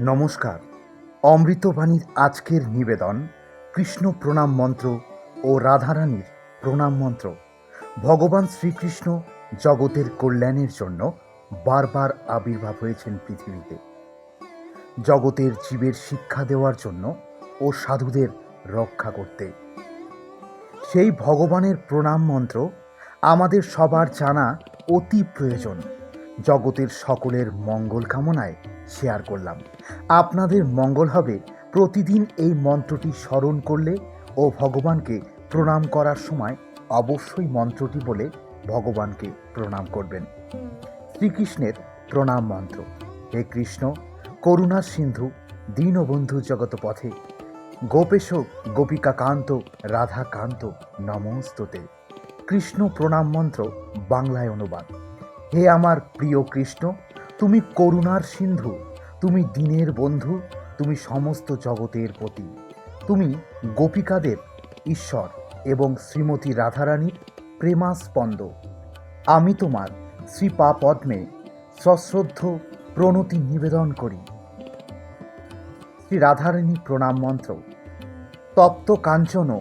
নমস্কার। অমৃতবাণীর আজকের নিবেদন, কৃষ্ণ প্রণাম মন্ত্র ও রাধারানীর প্রণাম মন্ত্র। ভগবান শ্রীকৃষ্ণ জগতের কল্যাণের জন্য বারবার আবির্ভাব হয়েছেন পৃথিবীতে। জগতের জীবের শিক্ষা দেওয়ার জন্য ও সাধুদের রক্ষা করতে। সেই ভগবানের প্রণাম মন্ত্র আমাদের সবার জানা অতি প্রয়োজন। জগতের সকলের মঙ্গল কামনায় শেয়ার করলাম। আপনাদের মঙ্গল হবে প্রতিদিন এই মন্ত্রটি স্মরণ করলে ও ভগবানকে প্রণাম করার সময় অবশ্যই মন্ত্রটি বলে ভগবানকে প্রণাম করবেন। শ্রীকৃষ্ণের প্রণাম মন্ত্র। হে কৃষ্ণ, করুণা সিন্ধু, দীনবন্ধু জগত পথে গোপেশ গোপিকা কান্ত রাধা কান্ত নমস্ততে। কৃষ্ণ প্রণাম মন্ত্র বাংলায় অনুবাদ। হে আমার প্রিয় কৃষ্ণ তুমি করুণার সিন্ধু, তুমি দিনের বন্ধু, তুমি সমস্ত জগতের পতি। তুমি গোপিকাদের ঈশ্বর এবং শ্রীমতী রাধারানীর প্রেমাস্পন্দ। আমি তোমার শ্রীপা পদ্মে সশ্রদ্ধ প্রণতি নিবেদন করি। শ্রী রাধারানী প্রণাম মন্ত্র। তপ্ত কাঞ্চন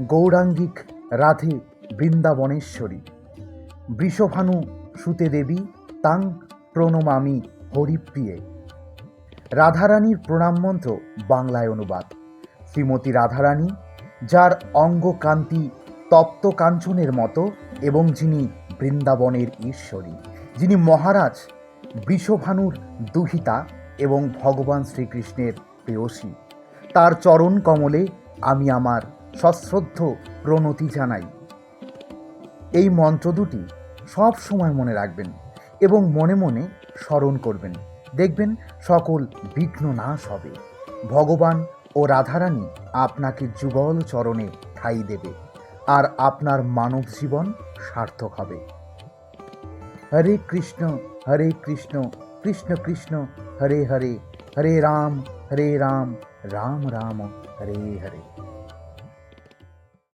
গৌরাঙ্গিক রাধে বৃন্দাবনেশ্বরী। বৃষভানু সুতে দেবী তাং প্রণমামি হরিপ্রিয়ে। রাধারানীর প্রণাম মন্ত্র বাংলায় অনুবাদ। শ্রীমতী রাধারানী, যার অঙ্গকান্তি তপ্ত কাঞ্চনের মতো এবং যিনি বৃন্দাবনের ঈশ্বরী, যিনি মহারাজ বৃষভানুর দুহিতা এবং ভগবান শ্রীকৃষ্ণের প্রেয়সী, তার চরণ কমলে আমি আমার সশ্রদ্ধ প্রণতি জানাই। এই মন্ত্র দুটি সব সময় মনে রাখবেন। এবং মনে মনে স্মরণ করবেন। দেখবেন সকল বিঘ্ন নাশ হবে ভগবান ও রাধারানী আপনাকে যুগল চরণে ঠাই দেবে আর আপনার মানব জীবন সার্থক হবে। হরে কৃষ্ণ হরে কৃষ্ণ কৃষ্ণ কৃষ্ণ, হরে হরে হরে রাম হরে রাম রাম রাম, হরে হরে।